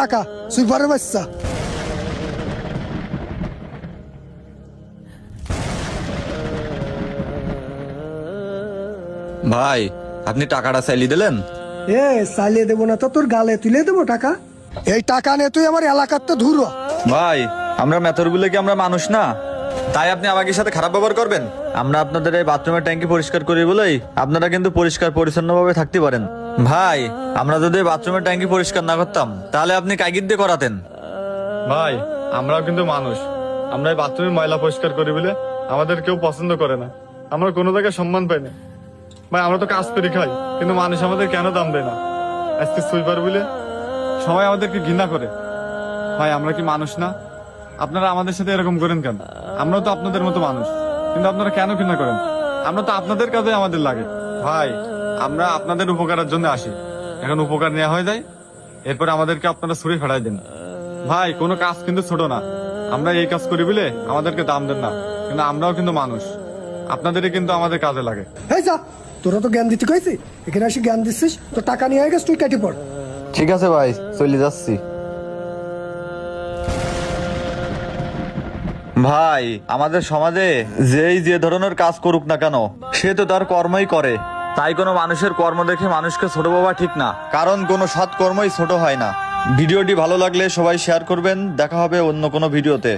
টাকা সুইপারের বাচ্চা। ভাই আপনি টাকাটা চাইলি দিলেন? এ চালিয়ে দেবো না তো তোর গালে তুলে দেবো টাকা? এই টাকা নিয়ে তুই আমার এলাকার তো ধুরো। ভাই আমরা মেথরগুলো কি আমরা মানুষ না? তাই আপনি আমাকে সাথে খারাপ ব্যবহার করবেন? আমরা আপনাদের এই বাথরুমের ট্যাঙ্কি পরিষ্কার করি বলেই আপনারা কিন্তু পরিষ্কার পরিচ্ছন্নভাবে থাকতে পারেন। ভাই, আমরা যদি বাথরুমের ট্যাঙ্কি পরিষ্কার না করতাম, তাহলে আপনি কাইগির দিয়ে করাতেন। ভাই, আমরাও কিন্তু মানুষ। আমরা এই বাথরুমে ময়লা পরিষ্কার করি বলে আমাদের কেউ পছন্দ করে না। আমরা কোনো জায়গায় সম্মান পাই না। ভাই, আমরা তো কাজ করি খাই, কিন্তু মানুষ আমাদের কেন দাম দেয় না? আজকে সুইপার বলে সবাই আমাদেরকে ঘৃণা করে। ভাই, আমরা কি মানুষ না? আপনারা আমাদের সাথে এরকম করেন কেন? আমরাও তো আপনাদের মতো মানুষ, কিন্তু আপনারা কেন ঘৃণা করেন? আমরা তো আপনাদের কাজে আমাদের লাগে। ভাই আমরা আপনাদের উপকারের জন্য আসি। এখন উপকার নেওয়া হয়ে যায় এরপরে আমাদেরকে আপনারা ছুরি ফেড়াই দেন। ভাই কোনো কাজ কিন্তু ছোট না। আমরা এই কাজ করি বলে আমাদেরকে দাম দেন না কিন্তু আমরাও কিন্তু মানুষ। আপনাদেরই কিন্তু আমাদের কাজে লাগে। এই যা তোরা তো জ্ঞান দিতে কইছি এখানে এসে জ্ঞান দিচ্ছিস তো টাকা নিয়ে গেছ তুই কেটে পড়। ঠিক আছে ভাই চলে যাচ্ছি। ভাই আমাদের সমাজে যেই যে ধরনের কাজ করুক না কেন সে তো তার কর্মই করে। তাই কোনো মানুষের কর্ম দেখে মানুষকে ছোট বাবা ঠিক না। কারণ কোনো সৎ কর্মই ছোট হয় না। ভিডিওটি ভালো লাগলে সবাই শেয়ার করবেন। দেখা হবে অন্য কোনো ভিডিওতে।